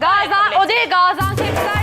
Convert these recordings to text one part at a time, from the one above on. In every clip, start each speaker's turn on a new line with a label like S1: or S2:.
S1: Gazan, o değil Gaziantep'ten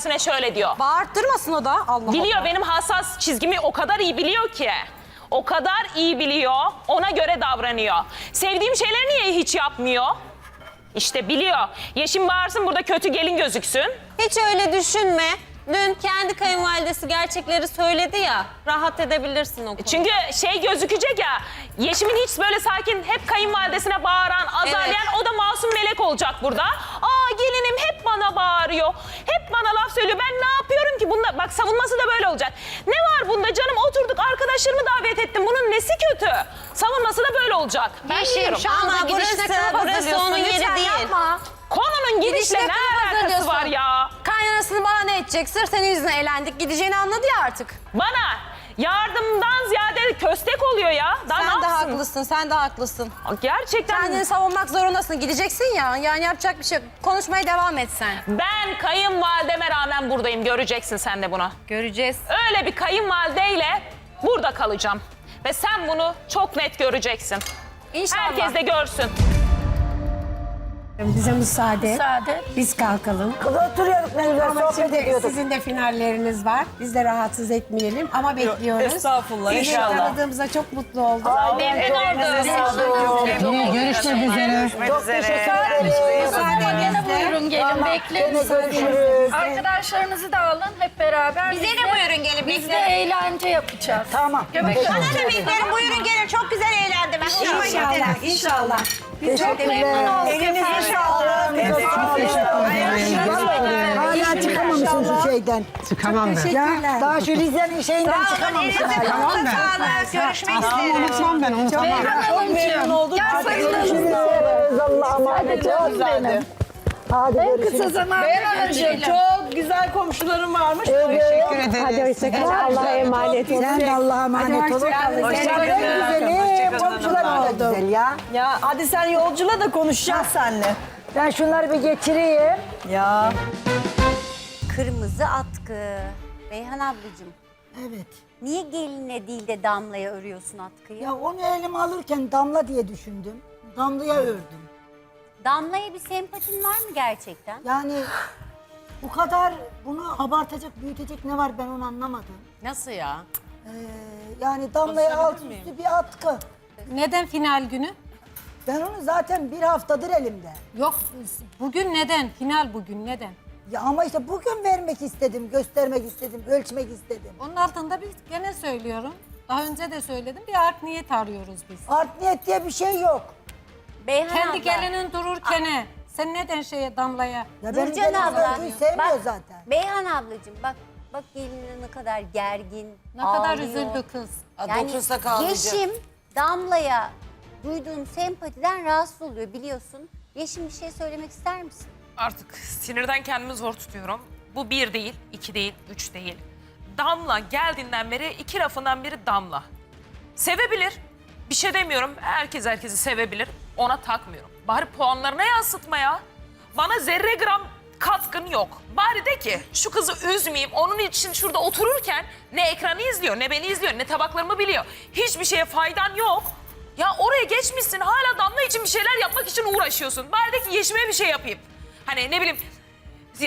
S2: Kayınvalidesine şöyle diyor.
S3: Bağırttırmasın o da Allah
S2: Biliyor benim hassas çizgimi o kadar iyi biliyor ki. O kadar iyi biliyor, ona göre davranıyor. Sevdiğim şeyleri niye hiç yapmıyor? İşte biliyor. Yeşim bağırsın burada kötü gelin gözüksün.
S4: Hiç öyle düşünme. Dün kendi kayınvalidesi gerçekleri söyledi ya. Rahat edebilirsin o konuda.
S2: Çünkü şey gözükecek ya, Yeşim'in hiç böyle sakin, hep kayınvalidesine bağıran, azarlayan o da masum melek olacak burada. Aa gelinim hep bana bağırıyor, hep bana laf söylüyor. Ben ne yapıyorum ki? Bunda, bak savunması da böyle olacak. Ne var bunda canım? Oturduk arkadaşlarımı davet ettim. Bunun nesi kötü? Savunması da böyle olacak. Ben
S1: Yeşim
S2: biliyorum.
S1: şu anda
S4: Ama burası-
S1: kılıf
S4: burası
S1: hazırlıyorsun.
S4: onun yeri
S1: Lütfen
S4: değil.
S1: yapma.
S2: Konunun gidişle ne alakası var ya?
S1: Kaynanasını bahane edecek. Sırf senin yüzüne eğlendik. Gideceğini anladı ya artık.
S2: Bana yardımdan ziyade köstek oluyor ya. Daha
S3: Sen
S2: ne
S3: de
S2: yapsın?
S3: haklısın, sen de haklısın.
S2: Gerçekten
S3: Kendini savunmak zorundasın. Gideceksin ya. Yani yapacak bir şey yok. Konuşmaya devam et sen.
S2: ben kayınvalideme rağmen buradayım. Göreceksin sen de bunu.
S3: Göreceğiz.
S2: Öyle bir kayınvalideyle burada kalacağım. Ve sen bunu çok net göreceksin.
S3: İnşallah.
S2: Herkes de görsün.
S5: Bize müsaade.
S1: Müsaade.
S5: Biz kalkalım.
S6: Kız oturuyorduk ne güzel
S5: Ama
S6: sohbet
S5: şimdi
S6: ediyorduk.
S5: sizin de finalleriniz var. Biz de rahatsız etmeyelim ama bekliyoruz.
S2: estağfurullah,
S5: Sizi
S2: inşallah.
S5: tanıdığımıza çok mutlu oldum.
S2: Memnun oldum.
S6: Görüşmek üzere. Çok teşekkür.
S1: Buyurun gelin bekleyin.
S6: Gene görüşürüz.
S1: Arkadaşlarınızı da alın hep beraber.
S4: Bize de buyurun gelin.
S1: Biz de
S4: beklerim.
S1: eğlence yapacağız.
S6: Tamam.
S4: Bana da beklerim. Buyurun gelin. Çok güzel eğlendim. Ben hoşuma gitti.
S5: İnşallah, inşallah.
S6: Teşekkürler.
S4: Elinize sağlık.
S6: Hala çıkamamışsın şu şeyden.
S7: Çıkamam ben.
S5: Teşekkürler.
S6: Daha şu Rize'nin şeyinden
S4: Sağ olun.
S6: çıkamamışsın.
S4: Elinize
S6: hala.
S4: sağlık. Görüşmek üzere.
S7: Unutmam ben unutamam.
S6: Çok memnun olduk. Görüşürüz. Allah'a emanet ol Hadi görüşürüz.
S8: Çok güzel komşularım varmış.
S7: Teşekkür ederim.
S5: Hadi hoşçakalın. Allah'a emanet olun.
S6: Sen de Allah'a emanet ol.
S5: hoşçakalın.
S6: Komşular da güzel ya.
S8: Ya hadi sen yolcula da konuşacağız seninle.
S6: Ben şunları bir getireyim.
S8: Ya.
S9: Kırmızı atkı. Beyhan ablacığım
S6: Evet.
S9: niye gelinle değil de damlaya örüyorsun atkıyı?
S6: Ya onu elime alırken damla diye düşündüm. Damlaya ördüm.
S9: Damlaya bir sempatin var mı gerçekten?
S6: Yani bu kadar bunu abartacak, büyütecek ne var ben onu anlamadım.
S3: Nasıl ya?
S6: Ee, yani damlaya alt üstü bir atkı.
S3: Neden final günü?
S6: Ben onu zaten bir haftadır elimde.
S3: Yok bugün neden? Final bugün neden?
S6: Ya ama işte bugün vermek istedim, göstermek istedim, ölçmek istedim.
S3: Onun altında bir gene söylüyorum. Daha önce de söyledim. Bir art niyet arıyoruz biz.
S6: Art niyet diye bir şey yok.
S9: Beyhan
S3: Kendi
S9: abla.
S3: gelinin dururken sen neden şeye damlaya?
S6: Ya benim
S9: Nurcan abla.
S6: örgüyü sevmiyor
S9: bak,
S6: zaten.
S9: Beyhan ablacığım bak bak gelinin ne kadar gergin,
S3: Ne kadar
S9: ağlıyor.
S3: üzüldü kız.
S9: Yani Yeşim Damla'ya duyduğum sempatiden rahatsız oluyor biliyorsun. Yeşim bir şey söylemek ister misin?
S2: Artık sinirden kendimi zor tutuyorum. Bu bir değil, iki değil, üç değil. Damla geldiğinden beri iki lafından biri Damla. Sevebilir. Bir şey demiyorum. Herkes herkesi sevebilir. Ona takmıyorum. Bari puanlarına yansıtma ya. Bana zerre gram katkın yok. Bari de ki şu kızı üzmeyeyim. Onun için şurada otururken ne ekranı izliyor, ne beni izliyor, ne tabaklarımı biliyor. Hiçbir şeye faydan yok. Ya oraya geçmişsin hala Damla için bir şeyler yapmak için uğraşıyorsun. Bari de ki Yeşim'e bir şey yapayım. Hani ne bileyim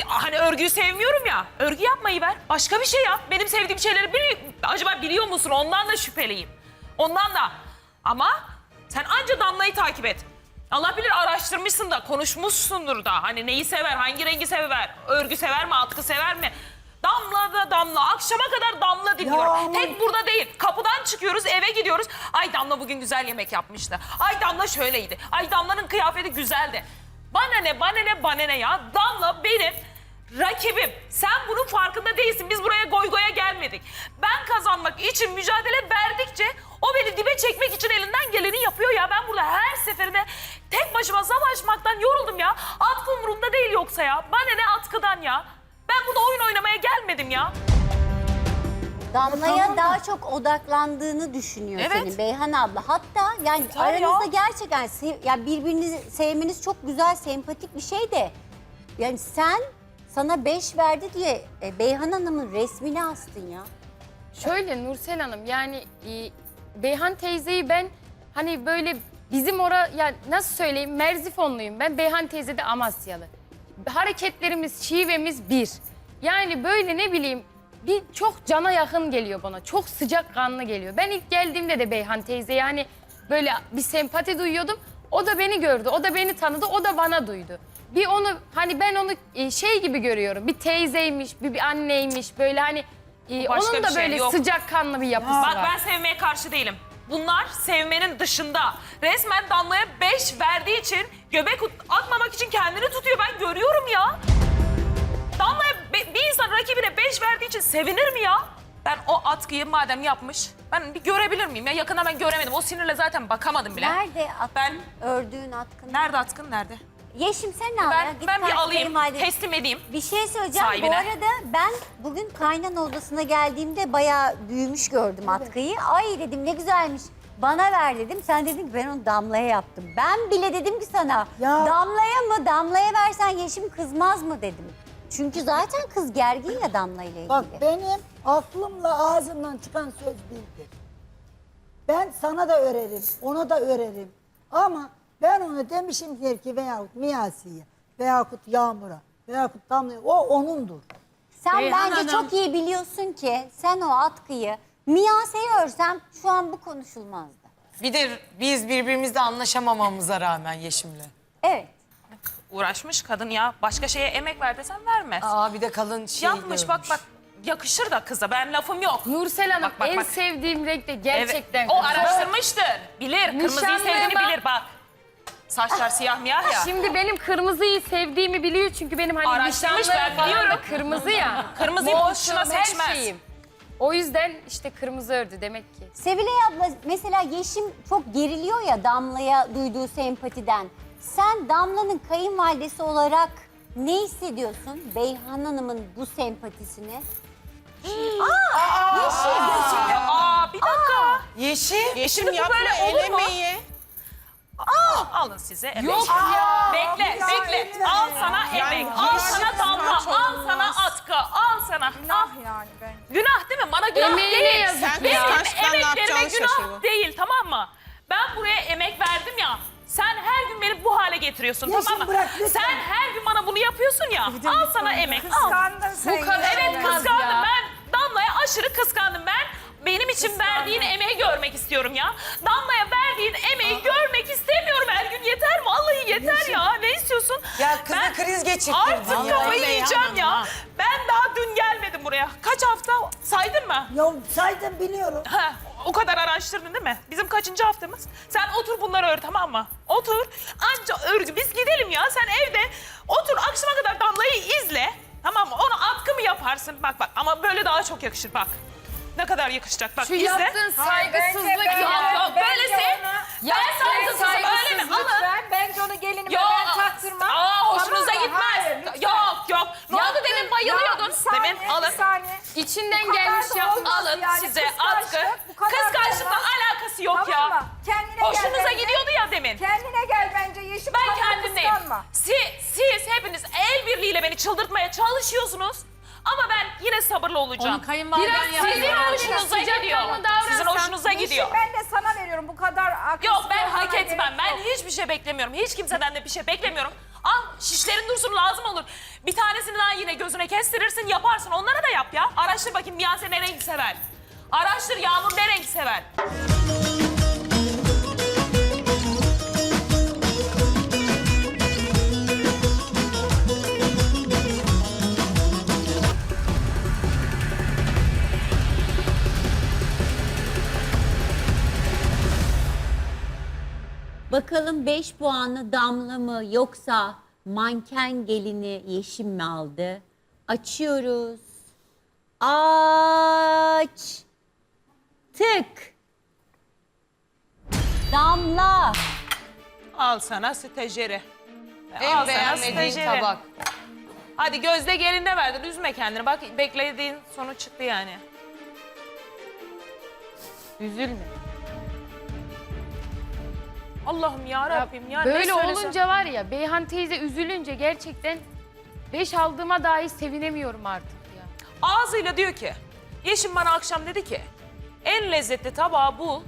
S2: Hani örgüyü sevmiyorum ya. Örgü yapmayı ver. Başka bir şey yap. Benim sevdiğim şeyleri bili acaba biliyor musun? Ondan da şüpheliyim. Ondan da. Ama sen anca Damla'yı takip et. Allah bilir araştırmışsın da konuşmuşsundur da. Hani neyi sever, hangi rengi sever, örgü sever mi, atkı sever mi? Damla da damla. Akşama kadar damla dinliyor.
S6: Ya ama-
S2: Tek burada değil. Kapıdan çıkıyoruz, eve gidiyoruz. Ay Damla bugün güzel yemek yapmıştı. Ay Damla şöyleydi. Ay Damla'nın kıyafeti güzeldi. Bana ne, bana ne, bana ne ya? Damla benim rakibim. Sen bunun farkında değilsin. Biz buraya goy goya gelmedik. Ben kazanmak için mücadele verdikçe o beni dibe çekmek için elinden geleni yapıyor ya. Ben burada her seferinde tek başıma savaşmaktan yoruldum ya. Atkı umurumda değil yoksa ya. Bana ne atkıdan ya? Ben burada oyun oynamaya gelmedim ya.
S9: Damla'ya daha çok odaklandığını düşünüyor
S2: Evet.
S9: senin Beyhan abla. Hatta yani
S2: Tabii
S9: aranızda
S2: ya.
S9: gerçekten sev, ya birbirinizi sevmeniz çok güzel, sempatik bir şey de. Yani sen sana beş verdi diye e, Beyhan Hanım'ın resmini astın ya.
S10: Şöyle Nursel Hanım yani e, Beyhan teyzeyi ben hani böyle bizim ora ya nasıl söyleyeyim Merzifonluyum ben Beyhan teyze de Amasyalı. Hareketlerimiz, şivemiz bir. Yani böyle ne bileyim bir çok cana yakın geliyor bana. Çok sıcak kanlı geliyor. Ben ilk geldiğimde de Beyhan teyze yani böyle bir sempati duyuyordum. O da beni gördü, o da beni tanıdı, o da bana duydu. Bir onu hani ben onu e, şey gibi görüyorum. Bir teyzeymiş, bir, bir anneymiş böyle hani e,
S2: Başka
S10: onun
S2: bir
S10: da
S2: şey
S10: böyle
S2: yok.
S10: sıcak kanlı bir yapısı
S2: Bak
S10: var.
S2: ben sevmeye karşı değilim. Bunlar sevmenin dışında. Resmen Damla'ya 5 verdiği için göbek atmamak için kendini tutuyor. Ben görüyorum ya. Damla'ya be- bir insan rakibine 5 verdiği için sevinir mi ya? Ben o atkıyı madem yapmış, ben bir görebilir miyim? Ya yakından ben göremedim. O sinirle zaten bakamadım bile.
S9: Nerede atkın,
S2: Ben-
S9: ördüğün atkın?
S2: Nerede atkın, nerede?
S9: Yeşim sen al ya.
S2: Ben,
S9: Git
S2: ben bir alayım,
S9: kayınvalide-
S2: teslim edeyim.
S9: Bir şey söyleyeceğim.
S2: Sahibine.
S9: Bu arada ben bugün kaynana odasına geldiğimde bayağı büyümüş gördüm atkıyı. Ay dedim ne güzelmiş. Bana ver dedim. Sen dedin ki ben onu Damla'ya yaptım. Ben bile dedim ki sana
S6: Ya.
S9: Damla'ya mı Damla'ya versen Yeşim kızmaz mı dedim. Çünkü zaten kız gergin ya Damla ile ilgili.
S6: Bak benim aklımla ağzımdan çıkan söz birdir. Ben sana da örerim, ona da örerim. Ama ben onu demişimdir ki veyahut Miyasi'ye, veyahut Yağmur'a, veyahut Damla'ya, o onundur.
S9: Sen
S10: Beyhan
S9: bence
S10: Hanım.
S9: çok iyi biliyorsun ki sen o atkıyı Miyase'ye örsem şu an bu konuşulmazdı.
S7: Bir de biz birbirimizle anlaşamamamıza rağmen Yeşim'le.
S9: Evet.
S2: Uğraşmış kadın ya. Başka şeye emek ver desen vermez.
S7: Aa bir de kalın şey
S2: Yapmış bak
S7: görmüş.
S2: bak. Yakışır da kıza. Ben lafım yok.
S10: Nursel Hanım
S2: Bak, bak,
S10: en
S2: bak.
S10: sevdiğim renk de gerçekten
S2: Evet, o
S10: kırmızı.
S2: araştırmıştır. Bilir. Kırmızıyı sevdiğini bilir bak. Saçlar siyah miyah ya.
S10: Şimdi benim kırmızıyı sevdiğimi biliyor çünkü benim hani
S2: Araştırmış, ben
S10: falan da
S2: biliyorum.
S10: kırmızı ya.
S2: Kırmızıyı boşuna
S10: her
S2: seçmez.
S10: şeyim. O yüzden işte kırmızı ördü demek ki.
S9: Sevilay abla mesela Yeşim çok geriliyor ya Damla'ya duyduğu sempatiden. Sen Damla'nın kayınvalidesi olarak ne hissediyorsun Beyhan Hanım'ın bu sempatisine? Aa, Yeşim.
S2: Aa bir dakika.
S7: Yeşim.
S2: Yeşim bu böyle olur mu? Alın size emek.
S10: Yok ya.
S2: Bekle, bekle. Al sana emek, al sana damla, al sana atkı, al sana. Günah yani ben. Günah değil mi? Bana günah
S10: Emeğine
S2: değil.
S10: yazık
S2: Benim
S10: ya.
S2: emeklerime günah değil tamam mı? Ben buraya emek verdim ya. Sen her gün beni bu hale getiriyorsun
S6: Yeşim,
S2: tamam mı?
S6: bırak lütfen.
S2: Sen her gün bana bunu yapıyorsun ya. Al sana emek, al.
S10: Bu kadar
S2: Evet
S10: olmaz
S2: kıskandım
S10: ya.
S2: ben. Damla'ya aşırı kıskandım ben. Benim için verdiğin emeği görmek istiyorum ya. Damla'ya verdiğin emeği görmek istemiyorum her gün. Yeter mi? Vallahi yeter ya. Ne istiyorsun?
S7: Ya kıza
S2: Ben
S7: kriz geçirttin.
S2: Artık
S7: Vallahi
S2: kafayı
S7: Beyhan
S2: yiyeceğim
S7: Hanım
S2: ya.
S7: ha.
S2: Ben daha dün gelmedim buraya. Kaç hafta saydın mı?
S6: Ya saydım biliyorum.
S2: Ha, o kadar araştırdın değil mi? Bizim kaçıncı haftamız? Sen otur bunları ör tamam mı? Otur. Anca örgü. Biz gidelim ya. Sen evde otur akşama kadar Damla'yı izle. Tamam mı? Ona atkı mı yaparsın? Bak bak ama böyle daha çok yakışır bak. Ne kadar yakışacak bak
S10: Şu
S2: izle.
S10: yaptığın saygısızlık
S2: Yok
S10: ya.
S2: yok böylesi. Ben
S10: Yaptığın
S2: saygısızım öyle mi? Alın.
S3: Bence onu gelinime
S2: Yok.
S3: ben taktırmam.
S2: Aa hoşunuza
S3: Tamam mı?
S2: gitmez.
S3: Hayır, lütfen.
S2: yok yok. Ne oldu
S3: Yaptın-
S2: demin bayılıyordun.
S3: Ya, bir saniye,
S2: demin alın.
S3: Bir saniye.
S10: İçinden
S3: Bu kadar
S10: gelmiş
S3: da
S10: ya.
S3: olmaz
S2: Alın
S3: yani,
S2: size
S3: kıskançlık,
S2: atkı.
S3: bu kadar da
S2: Kıskançlıkla
S3: olmaz.
S2: alakası yok
S3: Tamam
S2: ya.
S3: mı? Kendine gel
S2: Hoşunuza
S3: bence.
S2: gidiyordu ya demin.
S3: Kendine gel bence Yeşim.
S2: Ben kendimdeyim. Siz, siz hepiniz el birliğiyle beni çıldırtmaya çalışıyorsunuz. Ama ben yine sabırlı olacağım.
S10: Biraz
S2: Sizin
S10: sizin
S2: hoşunuza gidiyor. Sizin hoşunuza gidiyor.
S3: Yeşim ben de sana veriyorum bu kadar akıl
S2: Yok ben
S3: sıkmana
S2: hak
S3: gerek
S2: etmem. Ben
S3: yok.
S2: hiçbir şey beklemiyorum. Hiç kimseden de bir şey beklemiyorum. Al şişlerin dursun lazım olur. Bir tanesini daha yine gözüne kestirirsin yaparsın. Onlara da yap ya. Araştır bakayım Miyase ne renk sever. Araştır Yağmur ne renk sever.
S9: Bakalım 5 puanlı Damla mı yoksa manken gelini Yeşim mi aldı? Açıyoruz. Aç. Tık. Damla.
S2: Al sana stajyeri.
S7: En
S2: Al sana
S7: beğenmediğin
S2: stajyeri.
S7: tabak.
S2: Hadi gözde geline verdin. Üzme kendini. Bak beklediğin sonu çıktı yani.
S10: Üzülme.
S2: Allah'ım ya Rabbim ya. ne
S10: Böyle
S2: söylesem-
S10: olunca var ya Beyhan teyze üzülünce gerçekten beş aldığıma dahi sevinemiyorum artık ya.
S2: Ağzıyla diyor ki, Yeşim bana akşam dedi ki, en lezzetli tabağı bul,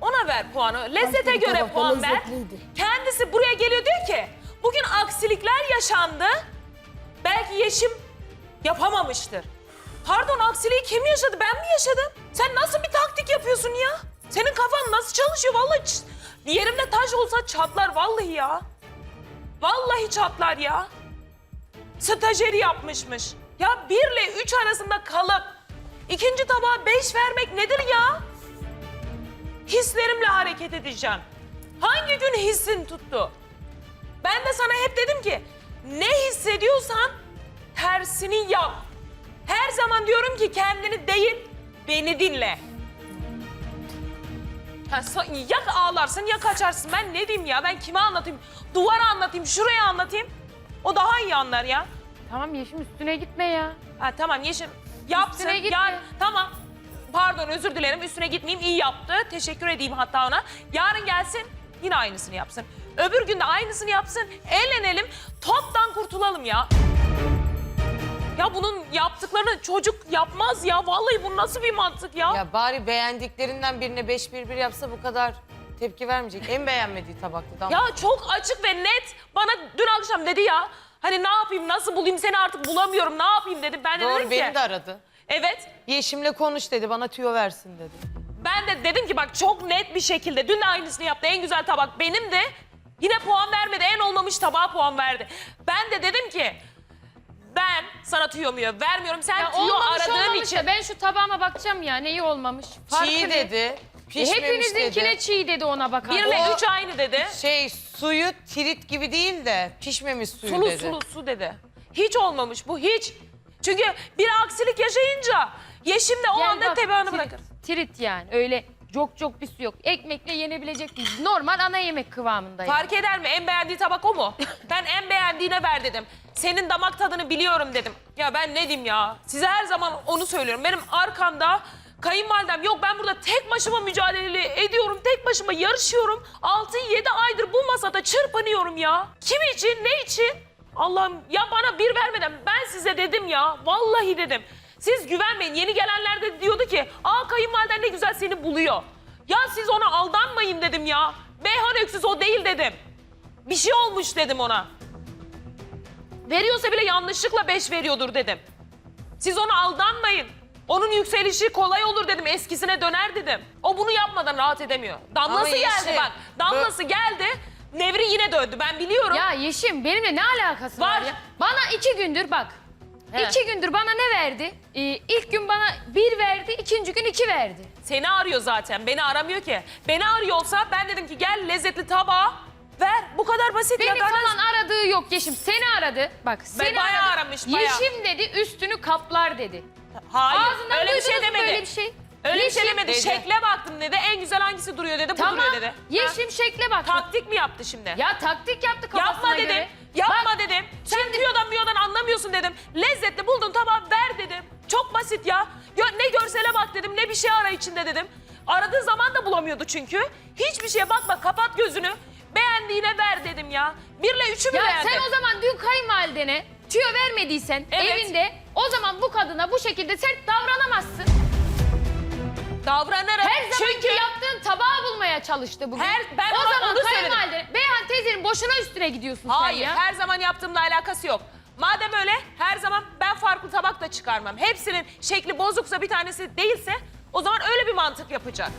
S2: ona ver puanı. Lezzete
S6: Sanki
S2: göre
S6: tabak da
S2: puan ver.
S6: lezzetliydi.
S2: Kendisi buraya geliyor diyor ki, bugün aksilikler yaşandı. Belki Yeşim yapamamıştır. Pardon aksiliği kim yaşadı? Ben mi yaşadım? Sen nasıl bir taktik yapıyorsun ya? Senin kafan nasıl çalışıyor? Vallahi ç- yerimde taş olsa çatlar vallahi ya. Vallahi çatlar ya stajyeri yapmışmış. Ya birle üç arasında kalıp ikinci tabağa beş vermek nedir ya? Hislerimle hareket edeceğim. Hangi gün hissin tuttu? Ben de sana hep dedim ki ne hissediyorsan tersini yap. Her zaman diyorum ki kendini değil beni dinle. Ha, ya ağlarsın ya kaçarsın. Ben ne diyeyim ya? Ben kime anlatayım? Duvara anlatayım, şuraya anlatayım. O daha iyi anlar ya.
S10: Tamam Yeşim üstüne gitme ya.
S2: Ha tamam Yeşim yapsın.
S10: Üstüne gitme.
S2: Yarın, tamam. Pardon özür dilerim üstüne gitmeyeyim iyi yaptı. Teşekkür edeyim hatta ona. Yarın gelsin yine aynısını yapsın. Öbür gün de aynısını yapsın. Eğlenelim toptan kurtulalım ya. Ya bunun yaptıklarını çocuk yapmaz ya. Vallahi bu nasıl bir mantık ya?
S7: Ya bari beğendiklerinden birine beş bir bir yapsa bu kadar tepki vermeyecek. En beğenmediği tabaktı Damla.
S2: Ya çok açık ve net. Bana dün akşam dedi ya. Hani ne yapayım, nasıl bulayım seni artık bulamıyorum, ne yapayım dedim. Ben de
S7: Doğru
S2: dedim
S7: beni
S2: ki.
S7: de aradı.
S2: Evet.
S7: Yeşim'le konuş dedi bana tüyo versin dedi.
S2: Ben de dedim ki bak çok net bir şekilde dün de aynısını yaptı. En güzel tabak benim de. Yine puan vermedi. En olmamış tabağa puan verdi. Ben de dedim ki ben sana tüyo muyo vermiyorum. Sen
S10: Ya
S2: tüyo
S10: olmamış
S2: aradığın
S10: olmamış
S2: için.
S10: da ben şu tabağıma bakacağım ya neyi olmamış. Farkı
S7: Çiğ
S10: ne?
S7: dedi.
S10: E,
S7: Pişmemiş
S10: hepinizinkine
S7: dedi.
S10: çiğ dedi ona bakar.
S2: Birle
S7: O-
S2: üç aynı dedi.
S7: Şey suyu tirit gibi değil de pişmemiş suyu
S2: Sulu
S7: dedi.
S2: sulu su dedi. Hiç olmamış bu hiç. Çünkü bir aksilik yaşayınca Yeşim de o
S10: Gel
S2: anda
S10: tirit-
S2: bırakır.
S10: Tirit yani öyle çok çok bir su yok. Ekmekle yenebilecek bir normal ana yemek kıvamında.
S2: Fark eder mi? En beğendiği tabak o mu? ben en beğendiğine ver dedim. Senin damak tadını biliyorum dedim. Ya ben ne diyeyim ya? Size her zaman onu söylüyorum. Benim arkamda kayınvalidem yok. Ben burada tek başıma mücadele ediyorum. Tek başıma yarışıyorum. 6-7 aydır bu masada çırpınıyorum ya. Kim için? Ne için? Allah'ım ya bana bir vermeden ben size dedim ya. Vallahi dedim. Siz güvenmeyin. Yeni gelenler de diyordu ki aa kayınvaliden ne güzel seni buluyor. Ya siz ona aldanmayın dedim ya. Beyhan öksüz o değil dedim. Bir şey olmuş dedim ona. Veriyorsa bile yanlışlıkla beş veriyordur dedim. Siz ona aldanmayın. Onun yükselişi kolay olur dedim. Eskisine döner dedim. O bunu yapmadan rahat edemiyor. Damlası
S7: Ama
S2: geldi
S7: Yeşim,
S2: bak. Damlası geldi. Nevri yine döndü. Ben biliyorum.
S10: Ya Yeşim benimle ne alakası var,
S2: Var.
S10: ya? Bana iki gündür bak.
S2: He.
S10: İki gündür bana ne verdi? Ee, ilk gün bana bir verdi, ikinci gün iki verdi.
S2: Seni arıyor zaten. Beni aramıyor ki. Beni arıyor olsa ben dedim ki gel lezzetli tabağı ver. Bu kadar basit
S10: Beni
S2: ya. Daha
S10: falan aradığı yok Yeşim. Seni aradı. Bak seni
S2: bayağı
S10: aradı.
S2: aramış, bayağı.
S10: Yeşim dedi üstünü kaplar dedi.
S2: Hayır.
S10: Ağzından
S2: öyle bir şey demedi.
S10: Böyle bir şey.
S2: Öyle bir şey
S10: Yeşim-
S2: demedi.
S7: dedi.
S2: Şekle baktım dedi. En güzel hangisi duruyor dedi. Bu
S10: Tamam.
S2: duruyor dedi.
S10: Yeşim şekle bak.
S2: Ha, taktik mi yaptı şimdi?
S10: Ya taktik yaptı kafasına
S2: Yapma dedim. Yapma
S10: Bak,
S2: dedim. Sen tüyodan müyodan anlamıyorsun dedim. Lezzetli buldun tamam ver dedim. Çok basit ya. Gö- ne görsele bak dedim ne bir şey ara içinde dedim. Aradığı zaman da bulamıyordu çünkü. Hiçbir şeye bakma kapat gözünü. Beğendiğine ver dedim ya. Birle üçü mü
S10: Ya
S2: verdin?
S10: sen o zaman dün kayınvalidene tüyo vermediysen
S2: Evet.
S10: evinde o zaman bu kadına bu şekilde sert davranamazsın.
S2: Davranırım.
S10: Her zamanki
S2: çünkü
S10: yaptığın tabağı bulmaya çalıştı bugün.
S2: Her- ben
S10: o zaman
S2: onu
S10: kayınvalide Beyhan teyzenin boşuna üstüne gidiyorsun
S2: Hayır
S10: sen ya.
S2: her zaman yaptığımla alakası yok. Madem öyle her zaman ben farklı tabak da çıkarmam. Hepsinin şekli bozuksa bir tanesi değilse o zaman öyle bir mantık yapacak.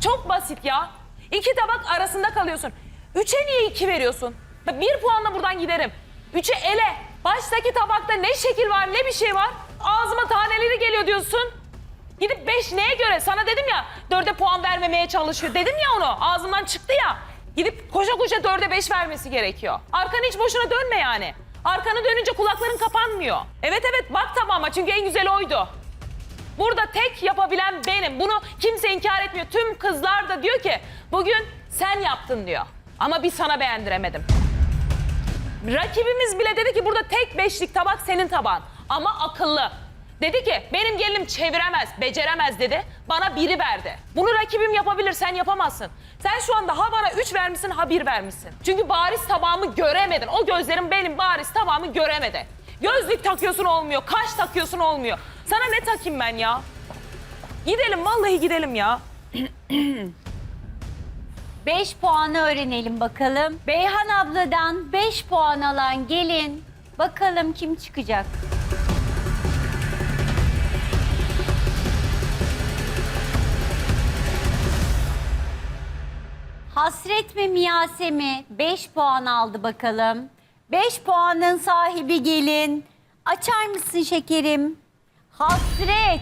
S2: Çok basit ya. İki tabak arasında kalıyorsun. Üçe niye iki veriyorsun? Bir puanla buradan giderim. Üçe ele. Baştaki tabakta ne şekil var ne bir şey var. Ağzıma taneleri geliyor diyorsun. Gidip beş neye göre? Sana dedim ya dörde puan vermemeye çalışıyor. Dedim ya onu ağzımdan çıktı ya. Gidip koşa koşa dörde beş vermesi gerekiyor. Arkanı hiç boşuna dönme yani. Arkanı dönünce kulakların kapanmıyor. Evet evet bak tamama çünkü en güzel oydu. Burada tek yapabilen benim. Bunu kimse inkar etmiyor. Tüm kızlar da diyor ki bugün sen yaptın diyor. Ama bir sana beğendiremedim. Rakibimiz bile dedi ki burada tek beşlik tabak senin tabağın. Ama akıllı. Dedi ki benim gelinim çeviremez, beceremez dedi. Bana biri verdi. Bunu rakibim yapabilir, sen yapamazsın. Sen şu anda ha bana üç vermişsin, ha bir vermişsin. Çünkü bariz tabağımı göremedin. O gözlerim benim bariz tabağımı göremedi. Gözlük takıyorsun olmuyor, kaş takıyorsun olmuyor. Sana ne takayım ben ya? Gidelim, vallahi gidelim ya.
S9: 5 puanı öğrenelim bakalım. Beyhan abladan 5 puan alan gelin. Bakalım kim çıkacak? Hasret mi Miyase mi? 5 puan aldı bakalım. 5 puanın sahibi gelin. Açar mısın şekerim? Hasret.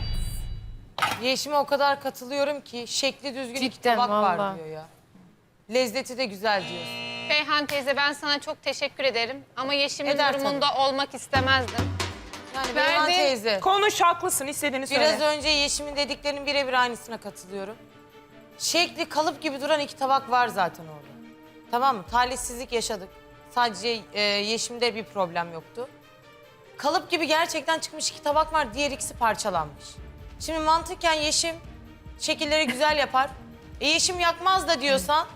S7: Yeşime o kadar katılıyorum ki şekli düzgün iki
S10: Cidden,
S7: tabak var
S10: vallahi.
S7: diyor ya. Lezzeti de güzel diyor.
S11: Beyhan teyze ben sana çok teşekkür ederim. Ama Yeşim'in
S7: Eder
S11: durumunda olmak istemezdim.
S7: Yani
S11: Verdi.
S7: Beyhan teyze.
S2: Konuş, haklısın, istediğini söyle.
S7: Biraz önce Yeşim'in dediklerinin birebir aynısına katılıyorum. Şekli kalıp gibi duran iki tabak var zaten orada. Tamam mı? Talihsizlik yaşadık. Sadece e, Yeşim'de bir problem yoktu. Kalıp gibi gerçekten çıkmış iki tabak var. Diğer ikisi parçalanmış. Şimdi mantıken Yeşim şekilleri güzel yapar. E, Yeşim yakmaz da diyorsan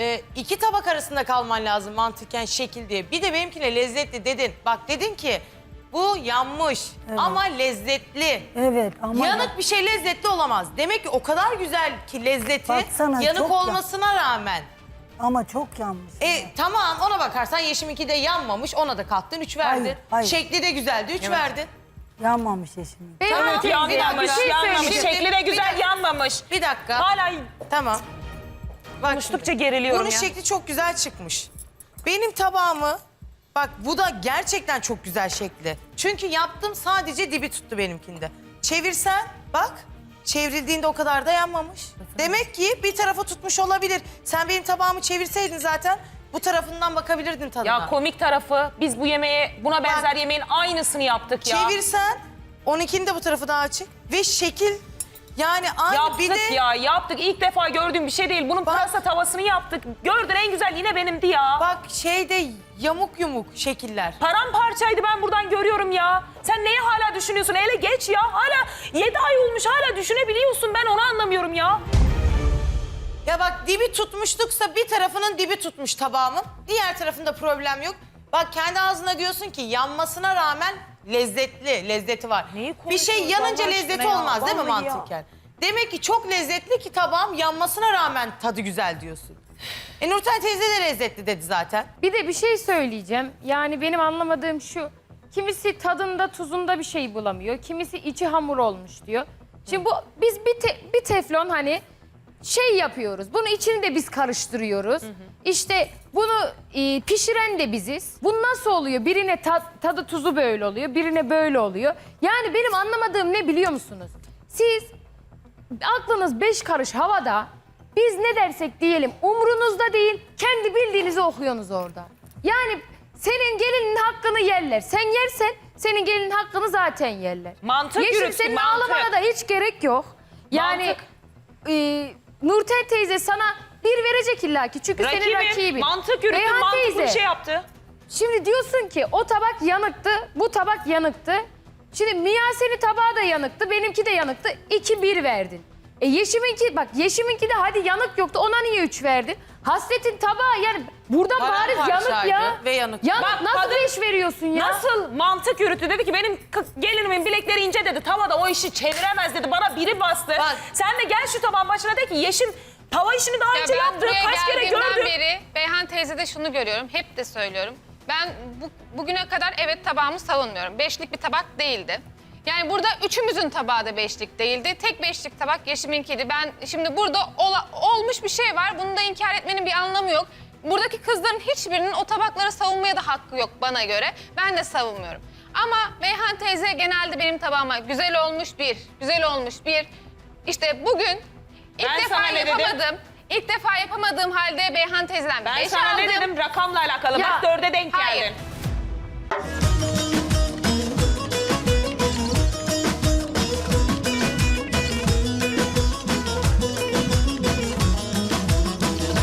S7: e, iki tabak arasında kalman lazım mantıken şekil diye. Bir de benimkine lezzetli dedin. Bak dedin ki bu yanmış ama lezzetli.
S6: Evet ama
S7: Yanık bir şey lezzetli olamaz. Demek ki o kadar güzel ki lezzeti
S6: Baksana,
S7: yanık
S6: çok ya-
S7: olmasına rağmen.
S6: ama çok yanmış.
S7: E tamam ona bakarsan Yeşim'inki de yanmamış ona da kattın 3 verdin.
S6: Hayır, hayır.
S7: Şekli de güzeldi 3 verdin.
S6: Yanmamış eşimin.
S10: Beyhan
S2: Evet,
S10: teyze,
S2: yanmamış,
S10: bir şey
S2: yanmamış.
S10: söyleyeceğim.
S2: Şekli de
S7: bir
S2: güzel,
S7: dakika.
S2: yanmamış.
S7: Bir dakika.
S2: Hala
S7: Tamam. Bak
S2: konuştukça geriliyorum
S7: Bunun
S2: ya.
S7: şekli çok güzel çıkmış. Benim tabağımı bak bu da gerçekten çok güzel şekli. Çünkü yaptım sadece dibi tuttu benimkinde. Çevirsen bak çevrildiğinde o kadar da yanmamış. Demek ki bir tarafa tutmuş olabilir. Sen benim tabağımı çevirseydin zaten bu tarafından bakabilirdin tadına.
S2: Ya komik tarafı biz bu yemeğe buna benzer yemeğin aynısını yaptık ya.
S7: Çevirsen 12'nin de bu tarafı daha açık. Ve şekil yani aynı
S2: Yaptık
S7: bir de
S2: ya yaptık. İlk defa gördüğüm bir şey değil. Bunun
S7: Bak-
S2: pırasa tavasını yaptık. Gördün en güzel yine benimdi ya.
S7: bak şeyde yamuk yumuk şekiller.
S2: Paramparçaydı ben buradan görüyorum ya. Sen neye hala düşünüyorsun? Ele geç ya. Hala 7 ay olmuş hala düşünebiliyorsun. Ben onu anlamıyorum ya.
S7: Ya bak dibi tutmuşluksa bir tarafının dibi tutmuş tabağımın. Diğer tarafında problem yok. Bak kendi ağzına diyorsun ki yanmasına rağmen lezzetli, lezzeti var.
S2: Neyi
S7: bir şey
S2: konuşuyoruz
S7: yanınca
S2: Allah
S7: lezzeti
S2: aşkına ya?
S7: olmaz değil mi
S2: Vallahi ya.
S7: mantıken? Demek ki çok lezzetli ki tabağım yanmasına rağmen tadı güzel diyorsun. E Nurten teyze de lezzetli dedi zaten.
S10: Bir de bir şey söyleyeceğim. Yani benim anlamadığım şu. Kimisi tadında tuzunda bir şey bulamıyor. Kimisi içi hamur olmuş diyor. Şimdi bu biz bir, te- bir teflon hani şey yapıyoruz. Bunu içini de biz karıştırıyoruz. İşte bunu e, pişiren de biziz. Bu nasıl oluyor? Birine ta- tadı tuzu böyle oluyor, birine böyle oluyor. Yani benim anlamadığım ne biliyor musunuz? Siz aklınız beş karış havada. Biz ne dersek diyelim umrunuzda değil. Kendi bildiğinizi okuyorsunuz orada. Yani senin gelinin hakkını yerler. Sen yersen senin gelinin hakkını zaten yerler.
S2: Mantık
S10: Yeşim
S2: yürüt,
S10: senin
S2: mantık.
S10: ağlamana da hiç gerek yok. Yani
S2: Mantık.
S10: e, Nurten teyze sana bir verecek illaki çünkü senin
S2: Rakibim,
S10: rakibin.
S2: mantık yürüttü,
S10: Reyhan
S2: mantıklı bir
S10: teyze,
S2: şey yaptı.
S10: Şimdi diyorsun ki o tabak yanıktı, bu tabak yanıktı. Şimdi Miyase'nin tabağı da yanıktı, benimki de yanıktı. 2-1 verdin. E Yeşim'inki, bak Yeşim'inki de hadi yanık yoktu, ona niye 3 verdin? Hasret'in tabağı yani buradan bariz yanık ya.
S7: ve yanık.
S10: Yanık
S2: Bak,
S10: nasıl
S2: kadın
S10: 5 veriyorsun ya?
S2: Nasıl mantık yürüttü? Dedi ki benim k- gelinimin bilekleri ince dedi. Tavada o işi çeviremez dedi. Bana biri bastı.
S7: Bak.
S2: Sen de gel şu tabağın başına de ki Yeşim tava işini daha
S11: Ya
S2: önce
S11: ben
S2: yaptı.
S11: buraya
S2: Kaç kere
S11: geldiğimden
S2: gördüm.
S11: beri Beyhan teyzede şunu görüyorum. Hep de söylüyorum. Ben bu, bugüne kadar evet tabağımı savunmuyorum. Beşlik bir tabak değildi. Yani burada üçümüzün tabağı da beşlik değildi. Tek beşlik tabak Yeşim'inkiydi. Ben şimdi burada ola- olmuş bir şey var. Bunu da inkar etmenin bir anlamı yok. buradaki kızların hiçbirinin o tabakları savunmaya da hakkı yok bana göre. Ben de savunmuyorum. Ama Beyhan teyze genelde benim tabağıma güzel olmuş bir, güzel olmuş bir. İşte bugün ilk
S2: Ben
S11: defa
S2: sana ne dedim?
S11: yapamadım. İlk defa yapamadığım halde Beyhan teyzeden
S2: Ben
S11: beş
S2: sana
S11: aldım.
S2: ne dedim rakamla alakalı
S11: Ya,
S2: bak dörde denk
S11: hayır.
S2: geldin.